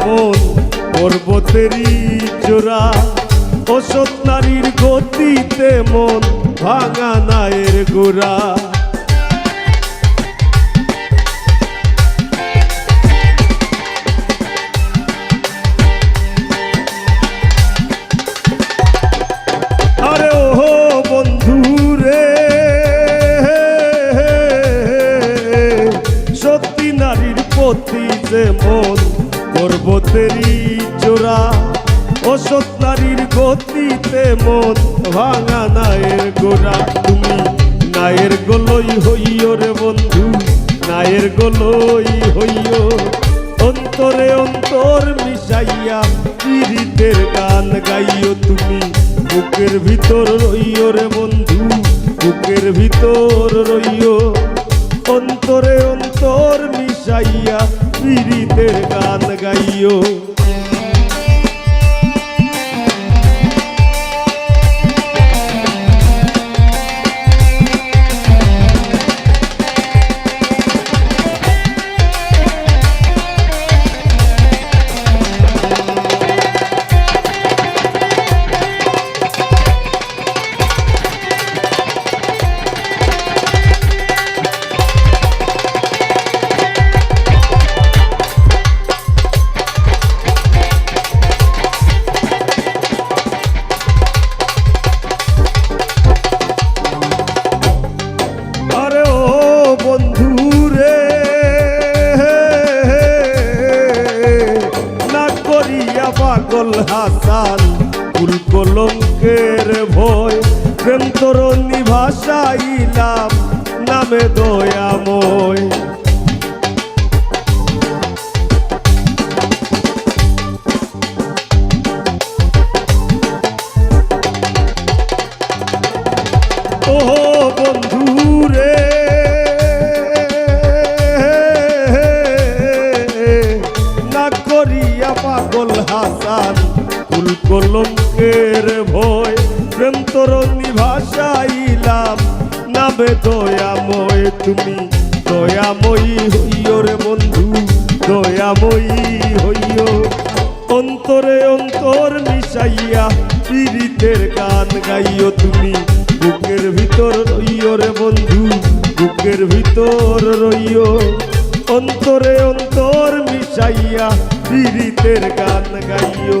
মন পর্বতেরই চোরা অসৎ নারীর গতিতে মন ভাঙা নায়ের গোড়া। সত্যি নারীর মন পর্বতেরই চোরা অসৎ নারীর গতিতে মন ভাঙা নায়ের গোড়া। তুমি নায়ের গোলই হইও রে বন্ধু, নায়ের গোলই হইও। অন্তরে অন্তর মিশাইয়া পীড়িতের গান গাইও তুমি। বুকের ভিতর রইও রে বন্ধু, বুকের ভিতর রইও। অন্তরে অন্তর মিশাইয়া পীড়িতের গান গাইও পাগল হাসান ফুল কলঙ্কের ভয় প্রেম তরণী ভাষাইলাম নামে দয়াময়। কলঙ্কের ভয়, প্রেম তরণী ভাষাইলাম নামে দয়াময় তুমি, দয়াময়ী হইও রে বন্ধু, দয়াময়ী হইও অন্তরে অন্তর মিশাইয়া পীড়িতের গান গাইও তুমি, বুকের ভিতর রইও রে বন্ধু, বুকের ভিতর রইও অন্তরে অন্তর মিশাইয়া পীড়িতের গান গাইও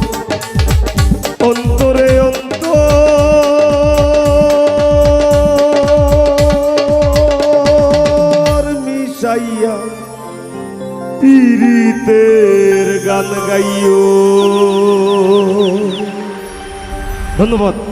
পীড়িতের গান গাইও। ধন্যবাদ।